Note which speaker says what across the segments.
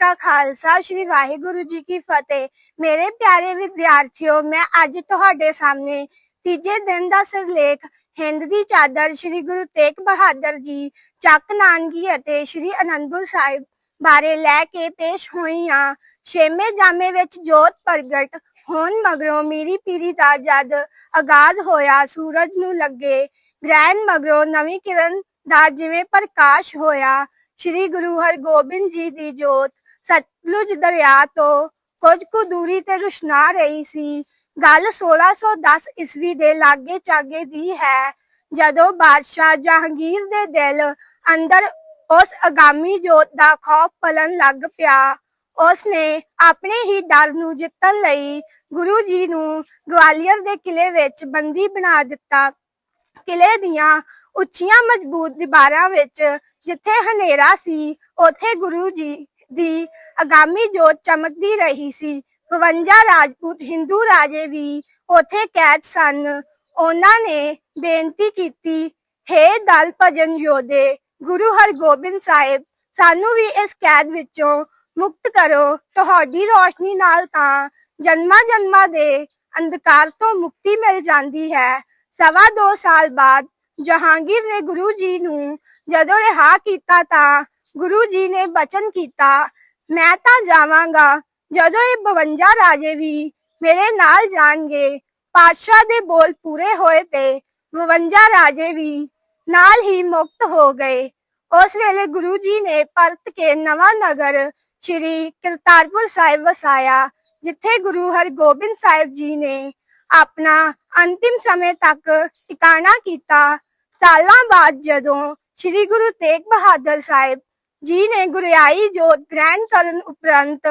Speaker 1: ਕਾ ਖਾਲਸਾ, ਸ੍ਰੀ ਵਾਹਿਗੁਰੂ ਜੀ ਕੀ ਫਤਿਹ। ਮੇਰੇ ਪਿਆਰੇ ਵਿਦਿਆਰਥੀਓ, ਮੈਂ ਅੱਜ ਤੁਹਾਡੇ ਸਾਹਮਣੇ ਤੀਜੇ ਦਿਨ ਦਾ ਸਿਰਲੇਖ ਹਿੰਦ ਦੀ ਚਾਦਰ ਸ੍ਰੀ ਗੁਰੂ ਤੇਗ ਬਹਾਦਰ ਜੀ, ਚੱਕ ਨਾਨਕੀ ਅਤੇ ਸ੍ਰੀ ਅਨੰਦਪੁਰ ਸਾਹਿਬ ਬਾਰੇ ਲੈ ਕੇ ਪੇਸ਼ ਹੋਈ ਹਾਂ ਛੇਵੇਂ ਜਾਮੇ ਵਿੱਚ ਜੋਤ ਪ੍ਰਗਟ ਹੋਣ ਮਗਰੋਂ ਮੀਰੀ ਪੀਰੀ ਦਾ ਜਦ ਆਗਾਜ਼ ਹੋਇਆ, ਸੂਰਜ ਨੂੰ ਲੱਗੇ ਗ੍ਰਹਿਣ ਮਗਰੋਂ ਨਵੀਂ ਕਿਰਨ ਦਾ ਜਿਵੇਂ ਪ੍ਰਕਾਸ਼ ਹੋਇਆ, ਸ੍ਰੀ ਗੁਰੂ ਹਰਗੋਬਿੰਦ ਜੀ ਦੀ ਜੋਤ ਸਤਲੁਜ ਦਰਿਆ ਤੋਂ ਕੁਝ ਕੁ ਦੂਰੀ ਤੇ ਰੁਸ਼ਨਾ ਰਹੀ ਸੀ। ਗੱਲ 1610 ਈਸਵੀ ਦੇ ਲਾਗੇ ਚਾਗੇ ਦੀ ਹੈ, ਜਦੋਂ ਬਾਦਸ਼ਾਹ ਜਹਾਂਗੀਰ ਦੇ ਦਿਲ ਅੰਦਰ ਉਸ ਅਗਾਮੀ ਜੋਤ ਦਾ ਖੌਫ ਪਲਣ ਲੱਗ ਪਿਆ। ਉਸ ਨੇ ਆਪਣੇ ਹੀ ਡਰ ਨੂੰ ਜਿੱਤਣ ਲਈ ਗੁਰੂ ਜੀ ਨੂੰ ਗਵਾਲੀਅਰ ਦੇ ਕਿਲੇ ਵਿੱਚ ਬੰਦੀ ਬਣਾ ਦਿੱਤਾ। ਕਿਲੇ ਦੀਆਂ ਉੱਚੀਆਂ ਮਜ਼ਬੂਤ ਦੀਵਾਰਾਂ ਵਿੱਚ ਜਿੱਥੇ ਹਨੇਰਾ ਸੀ, ਉੱਥੇ ਗੁਰੂ ਜੀ ਦੀ ਅਗਾਮੀ ਜੋਤ ਚਮਕਦੀ ਰਹੀ ਸੀ। 52 ਰਾਜਪੂਤ ਹਿੰਦੂ ਰਾਜੇ ਵੀ ਉੱਥੇ ਕੈਦ ਸਨ। ਉਹਨਾਂ ਨੇ ਬੇਨਤੀ ਕੀਤੀ, ਹੇ ਦਲ ਭਜਨ ਯੋਧੇ, ਗੁਰੂ ਹਰਗੋਬਿੰਦ ਸਾਹਿਬ, ਸਾਨੂੰ ਵੀ ਇਸ ਕੈਦ ਵਿੱਚੋਂ ਮੁਕਤ ਕਰੋ। ਤੁਹਾਡੀ ਰੋਸ਼ਨੀ ਨਾਲ ਤਾਂ ਜਨਮਾਂ ਜਨਮਾਂ ਦੇ ਅੰਧਕਾਰ ਤੋਂ ਮੁਕਤੀ ਮਿਲ ਜਾਂਦੀ ਹੈ। ਸਵਾ ਦੋ ਸਾਲ ਬਾਅਦ ਜਹਾਂਗੀਰ ਨੇ ਗੁਰੂ ਜੀ ਨੂੰ ਜਦੋਂ ਰਿਹਾ ਕੀਤਾ ਤਾਂ ਗੁਰੂ ਜੀ ਨੇ ਬਚਨ ਕੀਤਾ, ਮੈਂ ਤਾਂ ਜਾਵਾਂਗਾ, ਜਦੋਂ ਇਹ 52 ਰਾਜੇ ਵੀ ਮੇਰੇ ਨਾਲ ਜਾਣਗੇ, ਪਾਤਸ਼ਾਹ ਦੇ ਬੋਲ ਪੂਰੇ ਹੋਏ ਤੇ 52 ਰਾਜੇ ਵੀ ਨਾਲ ਹੀ ਮੁਕਤ ਹੋ ਗਏ। ਉਸ ਵੇਲੇ ਗੁਰੂ ਜੀ ਨੇ ਪਰਤ ਕੇ ਨਵਾਂ ਨਗਰ ਸ਼੍ਰੀ ਕਰਤਾਰਪੁਰ ਸਾਹਿਬ ਵਸਾਇਆ, ਜਿੱਥੇ ਗੁਰੂ ਹਰਗੋਬਿੰਦ ਸਾਹਿਬ ਜੀ ਨੇ ਆਪਣਾ ਅੰਤਿਮ ਸਮੇਂ ਤੱਕ ਟਿਕਾਣਾ ਕੀਤਾ। ਸਾਲਾਂ ਬਾਅਦ ਜਦੋਂ ਸ੍ਰੀ ਗੁਰੂ ਤੇਗ ਬਹਾਦਰ ਸਾਹਿਬ ਜੀ ਨੇ ਗੁਰਿਆਈ ਜੋਤ ਗ੍ਰਹਿਣ ਕਰਨ ਉਪਰੰਤ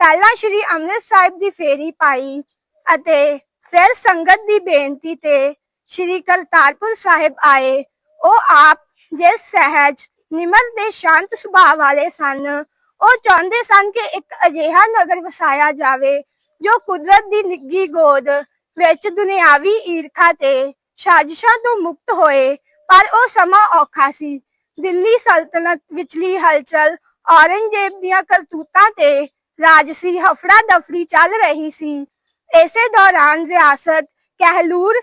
Speaker 1: ਪਹਿਲਾਂ ਸ੍ਰੀ ਅੰਮ੍ਰਿਤ ਸਾਹਿਬ ਦੀ ਫੇਰੀ ਪਾਈ ਅਤੇ ਫਿਰ ਸੰਗਤ ਦੀ ਬੇਨਤੀ ਤੇ ਸ੍ਰੀ ਕਰਤਾਰਪੁਰ ਸਾਹਿਬ ਆਏ। ਉਹ ਆਪ ਜਿਸ ਸਹਿਜ, ਨਿਮਰ ਦੇ ਸ਼ਾਂਤ ਸੁਭਾਅ ਵਾਲੇ ਸਨ, ਉਹ ਚਾਹੁੰਦੇ ਸਨ ਕਿ ਇੱਕ ਅਜਿਹਾ ਨਗਰ ਵਸਾਇਆ ਜਾਵੇ ਜੋ ਕੁਦਰਤ ਦੀ ਨਿੱਗੀ ਗੋਦ ਵਿੱਚ ਦੁਨਿਆਵੀ ਈਰਖਾ ਤੇ ਸਾਜ਼ਿਸ਼ਾਂ ਤੋਂ ਮੁਕਤ ਹੋਏ, ਪਰ ਉਹ ਸਮਾਂ ਔਖਾ ਸੀ। ਦਿੱਲੀ ਸਲਤਨਤ ਵਿਚਲੀ ਹਲਚਲ ਔਰੰਗਜ਼ੇਬ ਦੀਆਂ ਕਰਤੂਤਾਂ ਤੇ ਰਾਜਸੀ ਹਫੜਾ ਦਫੜੀ ਚੱਲ ਰਹੀ ਸੀ। ਇਸੇ ਦੌਰਾਨ ਰਿਆਸਤ ਕਹਿਲੂਰ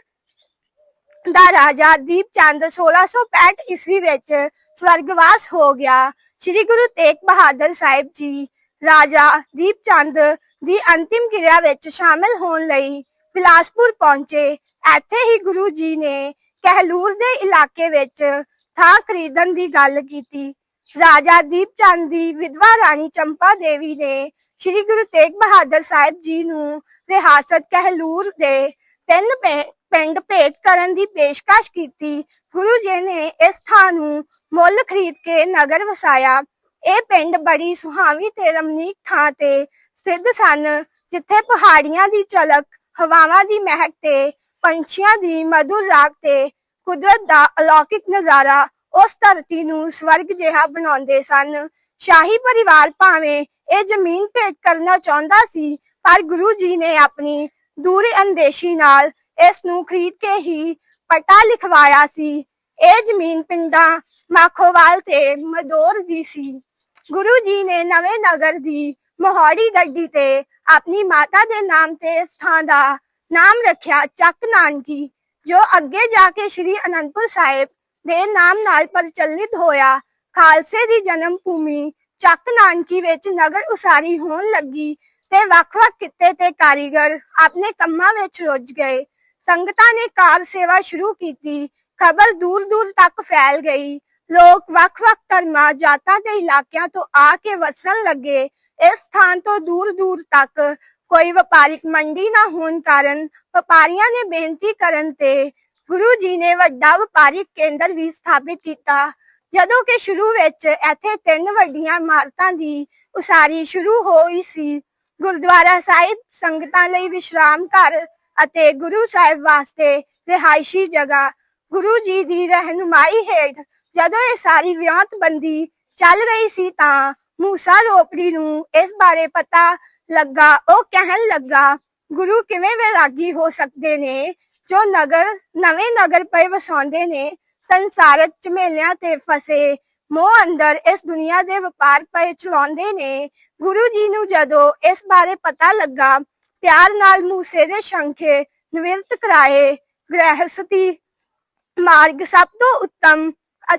Speaker 1: ਦਾ ਰਾਜਾ ਦੀਪ ਚੰਦ 1665 ਈਸਵੀ ਵਿੱਚ ਸਵਰਗਵਾਸ ਹੋ ਗਿਆ। ਸ੍ਰੀ ਗੁਰੂ ਤੇਗ ਬਹਾਦਰ ਸਾਹਿਬ ਜੀ ਰਾਜਾ ਦੀਪ ਚੰਦ ਦੀ ਅੰਤਿਮ ਕਿਰਿਆ ਵਿੱਚ ਸ਼ਾਮਿਲ ਹੋਣ ਲਈ ਬਿਲਾਸਪੁਰ ਪਹੁੰਚੇ। ਇੱਥੇ ਹੀ ਗੁਰੂ ਜੀ ਨੇ ਕਹਿਲੂਰ ਦੇ ਇਲਾਕੇ ਵਿੱਚ ਥਾਂ ਖਰੀਦਣ ਦੀ ਗੱਲ ਕੀਤੀ। ਰਾਜਾ ਦੀਪ ਚੰਦ ਦੀ ਵਿਧਵਾ ਰਾਣੀ ਚੰਪਾ ਦੇਵੀ ਨੇ ਸ੍ਰੀ ਗੁਰੂ ਤੇਗ ਬਹਾਦਰ ਸਾਹਿਬ ਜੀ ਨੂੰ ਰਿਆਸਤ ਕਹਿਲੂਰ ਦੇ ਤਿੰਨ ਪਿੰਡ ਭੇਟ ਕਰਨ ਦੀ ਪੇਸ਼ਕਸ਼ ਕੀਤੀ। ਗੁਰੂ ਜੀ ਨੇ ਇਸ ਥਾਂ ਨੂੰ ਮੁੱਲ ਖਰੀਦ ਕੇ ਨਗਰ ਵਸਾਇਆ। ਇਹ ਪਿੰਡ ਬੜੀ ਸੁਹਾਵੀ ਤੇ ਰਮਨੀਕ ਥਾਂ ਤੇ ਸਿੱਧ ਸਨ, ਜਿੱਥੇ ਪਹਾੜੀਆਂ ਦੀ ਝਲਕ, ਹਵਾਵਾਂ ਦੀ ਮਹਿਕ ਤੇ ਪੰਛੀਆਂ ਦੀ ਮਧੁਰ ਰਾਗ ਤੇ ਕੁਦਰਤ ਦਾ ਅਲੌਕਿਕ ਨਜ਼ਾਰਾ ਉਸ ਧਰਤੀ ਨੂੰ ਸਵਰਗ ਜਿਹਾ ਬਣਾਉਂਦੇ ਸਨ। ਸ਼ਾਹੀ ਪਰਿਵਾਰ ਭਾਵੇਂ ਇਹ ਜ਼ਮੀਨ ਭੇਟ ਕਰਨਾ ਚਾਹੁੰਦਾ ਸੀ, ਪਰ ਗੁਰੂ ਜੀ ਨੇ ਆਪਣੀ ਦੂਰੀ ਅੰਦੇਸ਼ੀ ਨਾਲ ਇਸ ਨੂੰ ਖਰੀਦ ਕੇ ਹੀ ਪਟਾ ਲਿਖਵਾਇਆ ਸੀ। ਇਹ ਜ਼ਮੀਨ ਪਿੰਡਾਂ ਮਾਖੋਵਾਲ ਤੇ ਮਦੋਰ ਦੀ ਸੀ। ਗੁਰੂ ਜੀ ਨੇ ਨਵੇਂ ਨਗਰ ਦੀ ਮੋਹਾੜੀ ਗੱਡੀ ਤੇ ਆਪਣੀ ਮਾਤਾ ਦੇ ਨਾਮ ਤੇ ਇਸ ਥਾਂ ਦਾ ਨਾਮ ਰੱਖਿਆ ਚੱਕ ਨਾਨਕੀ। ਜੋ ਅੱਗੇ ਜਾ ਕੇ ਸ੍ਰੀ ਅਨੰਦਪੁਰ ਸਾਹਿਬ ਦੇ ਨਾਮ ਨਾਲ ਪ੍ਰਚਲਿਤ ਹੋਇਆ, ਖਾਲਸੇ ਦੀ ਜਨਮ ਭੂਮੀ ਚੱਕ ਨਾਨਕੀ ਵਿੱਚ ਨਗਰ ਉਸਾਰੀ ਹੋਣ ਲੱਗੀ ਤੇ ਵੱਖ-ਵੱਖ ਕਿੱਤੇ ਤੇ ਕਾਰੀਗਰ ਆਪਣੇ ਕੰਮਾਂ ਵਿੱਚ ਰੁੱਝ ਗਏ। ਸੰਗਤਾਂ ਨੇ ਕਾਰ ਸੇਵਾ ਸ਼ੁਰੂ ਕੀਤੀ, ਖਬਰ ਦੂਰ-ਦੂਰ ਤੱਕ ਫੈਲ ਗਈ। ਲੋਕ ਵੱਖ-ਵੱਖ ਧਰਮਾਂ, ਜਾਤਾਂ ਦੇ ਇਲਾਕਿਆਂ ਤੋਂ ਆ ਕੇ ਵਸਣ ਲੱਗੇ। ਇਸ ਸਥਾਨ ਤੋਂ ਦੂਰ-ਦੂਰ ਤੱਕ ਕੋਈ ਵਪਾਰਿਕ ਮੰਡੀ ਨਾ ਹੋਣ ਕਾਰਨ ਵਪਾਰੀਆਂ ਨੇ ਬੇਨਤੀ ਕਰਨ ਤੇ ਗੁਰੂ ਜੀ ਨੇ ਵੱਡਾ ਵਪਾਰਿਕ ਕੇਂਦਰ ਵੀ ਸਥਾਪਿਤ ਕੀਤਾ। ਜਦੋਂ ਕਿ ਸ਼ੁਰੂ ਵਿੱਚ ਇੱਥੇ ਤਿੰਨ ਵੱਡੀਆਂ ਇਮਾਰਤਾਂ ਦੀ ਉਸਾਰੀ ਸ਼ੁਰੂ ਹੋਈ ਸੀ। ਗੁਰਦੁਆਰਾ ਸਾਹਿਬ, ਸੰਗਤਾਂ ਲਈ ਵਿਸ਼ਰਾਮ ਘਰ ਅਤੇ ਗੁਰੂ ਸਾਹਿਬ ਵਾਸਤੇ ਰਿਹਾਇਸ਼ੀ ਜਗ੍ਹਾ। ਗੁਰੂ ਜੀ ਦੀ ਰਹਿਨੁਮਾਈ ਹੇਠ ਜਦੋਂ ਇਹ ਸਾਰੀ ਵਿਉਂਤਬੰਦੀ ਚੱਲ ਰਹੀ ਸੀ ਤਾਂ ਮੂਸਾ ਰੋਪੜੀ ਨੂੰ ਇਸ ਬਾਰੇ ਪਤਾ ਲੱਗਾ, ਉਹ ਕਹਿਣ ਲੱਗਾ, ਗੁਰੂ ਕਿਵੇਂ ਵੈਰਾਗੀ ਹੋ ਸਕਦੇ ਨੇ, ਜੋ ਨਗਰ, ਨਵੇਂ ਨਗਰ ਪਏ ਵਸਾਉਂਦੇ ਨੇ ਸੰਸਾਰਕ ਝਮੇਲਿਆਂ ਤੇ ਫਸੇ, ਮੋਹ ਅੰਦਰ ਇਸ ਦੁਨੀਆ ਦੇ ਵਪਾਰ ਪਏ ਚਲਾਉਂਦੇ ਨੇ। ਗੁਰੂ ਜੀ ਨੂੰ ਜਦੋਂ ਇਸ ਬਾਰੇ ਪਤਾ ਲੱਗਾ, ਪਿਆਰ ਨਾਲ ਮੂਸੇ ਦੇ ਸ਼ੰਖੇ ਨਿਵਰਤ ਕਰਾਏ, ਗ੍ਰਹਿਸਤੀ ਮਾਰਗ ਸਭ ਤੋਂ ਉੱਤਮ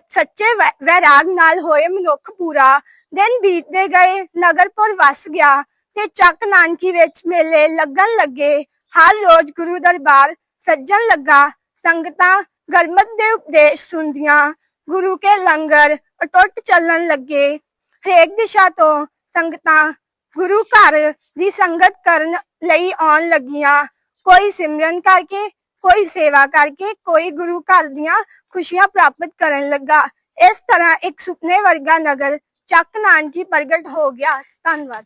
Speaker 1: ਸੱਚੇ ਵੈ- ਵੈਰਾਗ ਨਾਲ ਹੋਏ ਮਨੁੱਖ ਪੂਰਾ, ਦਿਨ ਬੀਤਦੇ ਗਏ ਨਗਰਪੁਰ ਵਸ ਗਿਆ। ਤੇ ਚੱਕ ਨਾਨਕੀ ਵਿੱਚ ਮੇਲੇ ਲੱਗਣ ਲੱਗੇ। ਹਰ ਰੋਜ਼ ਗੁਰੂ ਦਰਬਾਰ ਸੱਜਣ ਲੱਗਾ। ਸੰਗਤਾਂ ਗਰਮਤ ਦੇ ਉਪਦੇਸ਼ ਸੁਣਦੀਆਂ। ਗੁਰੂ ਕੇ ਲੰਗਰ ਅਟੁੱਟ ਚੱਲਣ ਲੱਗੇ। ਹਰੇਕ ਦਿਸ਼ਾ ਤੋਂ ਸੰਗਤਾਂ ਗੁਰੂ ਘਰ ਦੀ ਸੰਗਤ ਕਰਨ ਲਈ ਆਉਣ ਲੱਗੀਆਂ। ਕੋਈ ਸਿਮਰਨ ਕਰਕੇ, ਕੋਈ ਸੇਵਾ ਕਰਕੇ, ਕੋਈ ਗੁਰੂ ਘਰ ਦੀਆਂ ਖੁਸ਼ੀਆਂ ਪ੍ਰਾਪਤ ਕਰਨ ਲੱਗਾ। ਇਸ ਤਰ੍ਹਾਂ ਇੱਕ ਸੁਪਨੇ ਵਰਗਾ ਨਗਰ ਚੱਕ ਨਾਨਕੀ ਪ੍ਰਗਟ ਹੋ ਗਿਆ। ਧੰਨਵਾਦ।